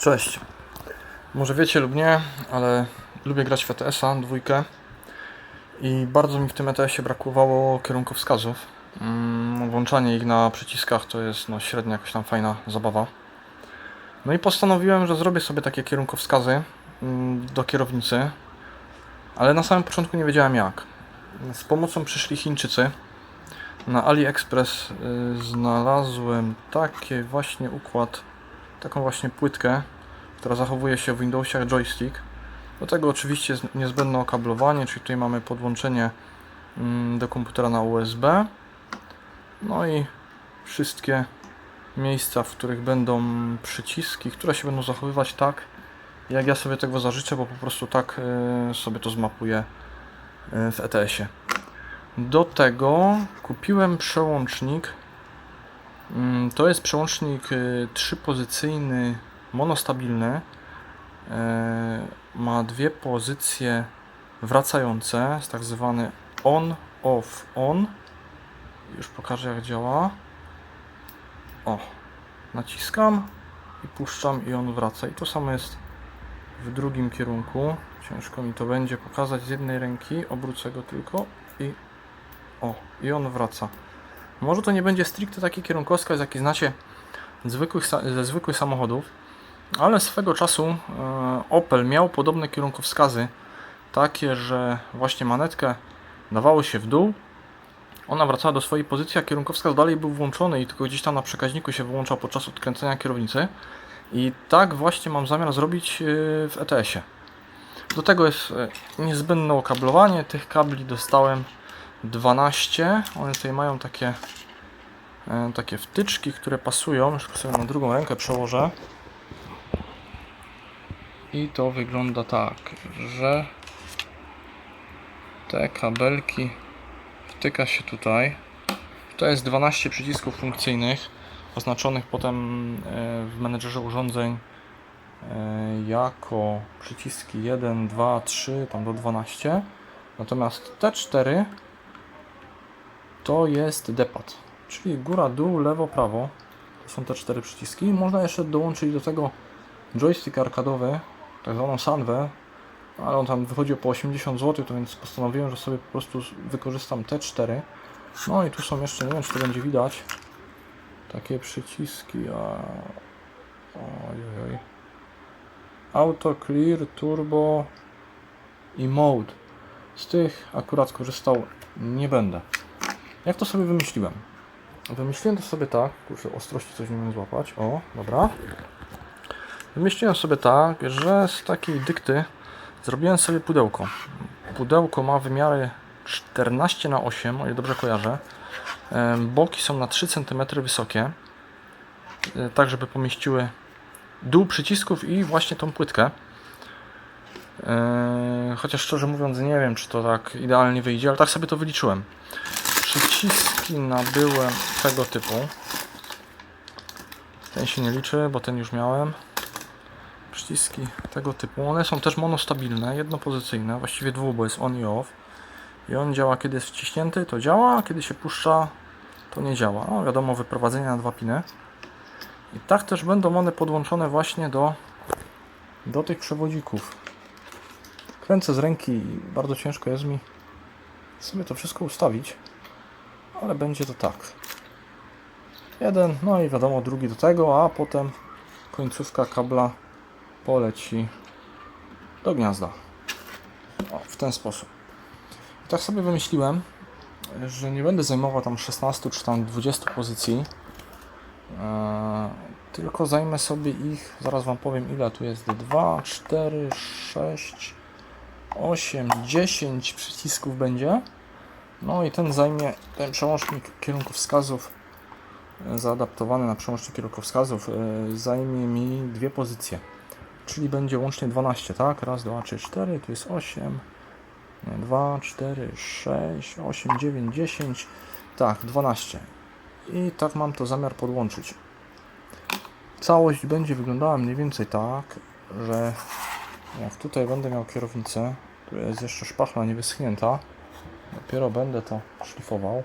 Cześć. Może wiecie lub nie, ale lubię grać w ETS-a, dwójkę. I bardzo mi w tym ETS-ie brakowało kierunkowskazów. Mm, Włączanie ich na przyciskach to jest no, średnia jakaś tam fajna zabawa. No i postanowiłem, że zrobię sobie takie kierunkowskazy mm, do kierownicy, ale na samym początku nie wiedziałem jak. Z pomocą przyszli Chińczycy. Na AliExpress y, znalazłem taki właśnie układ, taką właśnie płytkę, która zachowuje się w Windowsach joystick. Do tego oczywiście jest niezbędne okablowanie, czyli tutaj mamy podłączenie mm, do komputera na USB. No i wszystkie miejsca, w których będą przyciski, które się będą zachowywać tak, jak ja sobie tego zażyczę, bo po prostu tak y, sobie to zmapuję y, w ETS-ie. Do tego kupiłem przełącznik. Mm, To jest przełącznik y, trzypozycyjny, monostabilny. E, Ma dwie pozycje wracające, jest tak zwany on, off, on. Już pokażę jak działa. O, naciskam i puszczam i on wraca. I to samo jest w drugim kierunku. Ciężko mi to będzie pokazać z jednej ręki. Obrócę go tylko i o, i on wraca. Może to nie będzie stricte taki kierunkowskaz, jaki znacie zwykłych, ze zwykłych samochodów, ale swego czasu e, Opel miał podobne kierunkowskazy, takie, że właśnie manetkę dawało się w dół, ona wracała do swojej pozycji, a kierunkowskaz dalej był włączony i tylko gdzieś tam na przekaźniku się wyłączał podczas odkręcenia kierownicy. I tak właśnie mam zamiar zrobić e, w ETS-ie. Do tego jest e, niezbędne okablowanie. Tych kabli dostałem 12. One tutaj mają takie, e, takie wtyczki, które pasują. Już sobie na drugą rękę przełożę. I to wygląda tak, że te kabelki wtyka się tutaj. To jest 12 przycisków funkcyjnych, oznaczonych potem e, w menedżerze urządzeń e, jako przyciski 1, 2, 3, tam do 12. Natomiast te 4 to jest depad, czyli góra, dół, lewo, prawo. To są te cztery przyciski. Można jeszcze dołączyć do tego joystick arkadowy, tak zwaną sanwę, ale on tam wychodzi po 80 zł, to więc postanowiłem, że sobie po prostu wykorzystam te cztery. No i tu są jeszcze, nie wiem czy to będzie widać, takie przyciski, a... Ojej. Auto, Clear, Turbo i Mode. Z tych akurat korzystał nie będę. Jak to sobie wymyśliłem? Wymyśliłem to sobie tak, kurczę, ostrości coś nie umiem złapać, o, dobra. Wymyśliłem sobie tak, że z takiej dykty zrobiłem sobie pudełko. Pudełko ma wymiary 14 na 8 o ile dobrze kojarzę. Boki są na 3 cm wysokie, e, tak żeby pomieściły dół przycisków i właśnie tą płytkę. E, Chociaż szczerze mówiąc nie wiem, czy to tak idealnie wyjdzie, ale tak sobie to wyliczyłem. Przyciski nabyłem tego typu. Ten się nie liczy, bo ten już miałem. Przyciski tego typu. One są też monostabilne, jednopozycyjne, właściwie dwu, bo jest on i off. I on działa, kiedy jest wciśnięty, to działa, a kiedy się puszcza, to nie działa. No wiadomo, wyprowadzenie na dwa piny. I tak też będą one podłączone właśnie do, do tych przewodzików. Kręcę z ręki i bardzo ciężko jest mi sobie to wszystko ustawić, ale będzie to tak. Jeden, no i wiadomo, drugi do tego, a potem końcówka kabla poleci do gniazda. O, w ten sposób. I tak sobie wymyśliłem, że nie będę zajmował tam 16 czy tam 20 pozycji, e, tylko zajmę sobie ich, zaraz Wam powiem ile tu jest, 2, 4, 6, 8, 10 przycisków będzie. No i ten zajmie, ten przełącznik kierunkowskazów e, zaadaptowany na przełącznik kierunkowskazów e, zajmie mi dwie pozycje. Czyli będzie łącznie 12, tak? Raz, dwa, trzy, cztery, tu jest 8, 2, 4, 6, 8, 9, 10, tak, 12. I tak mam to zamiar podłączyć. Całość będzie wyglądała mniej więcej tak, że jak tutaj będę miał kierownicę, tu jest jeszcze szpachla niewyschnięta, dopiero będę to szlifował.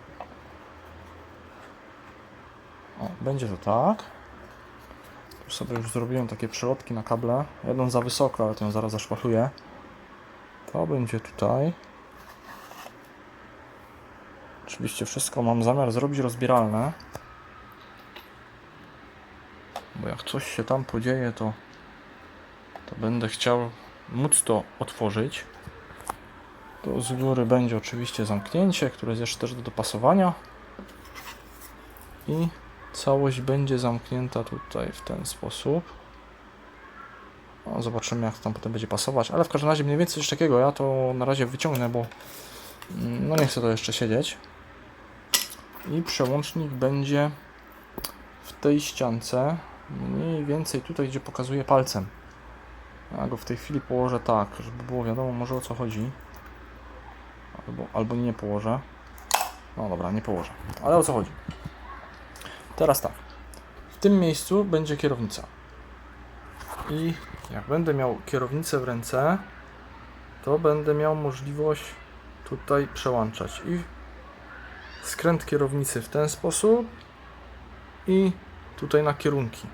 O, będzie to tak. Tu sobie już zrobiłem takie przelotki na kable. Jedną za wysoko, ale ją zaraz zaszpachluję. To będzie tutaj. Oczywiście wszystko mam zamiar zrobić rozbieralne. Bo jak coś się tam podzieje, to, to będę chciał móc to otworzyć. Tu z góry będzie oczywiście zamknięcie, które jest jeszcze też do dopasowania. I całość będzie zamknięta tutaj w ten sposób. No, zobaczymy jak tam potem będzie pasować, ale w każdym razie mniej więcej coś takiego. Ja to na razie wyciągnę, bo mm, no nie chcę to jeszcze siedzieć. I przełącznik będzie w tej ściance, mniej więcej tutaj, gdzie pokazuję palcem. Ja go w tej chwili położę tak, żeby było wiadomo może o co chodzi. Albo, albo nie położę. No dobra, nie położę. Ale o co chodzi? Teraz tak. W tym miejscu będzie kierownica. I jak będę miał kierownicę w ręce, to będę miał możliwość tutaj przełączać. I skręt kierownicy w ten sposób i tutaj na kierunki.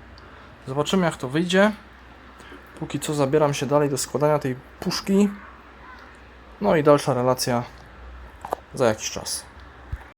Zobaczymy jak to wyjdzie. Póki co zabieram się dalej do składania tej puszki. No i dalsza relacja за якийсь час.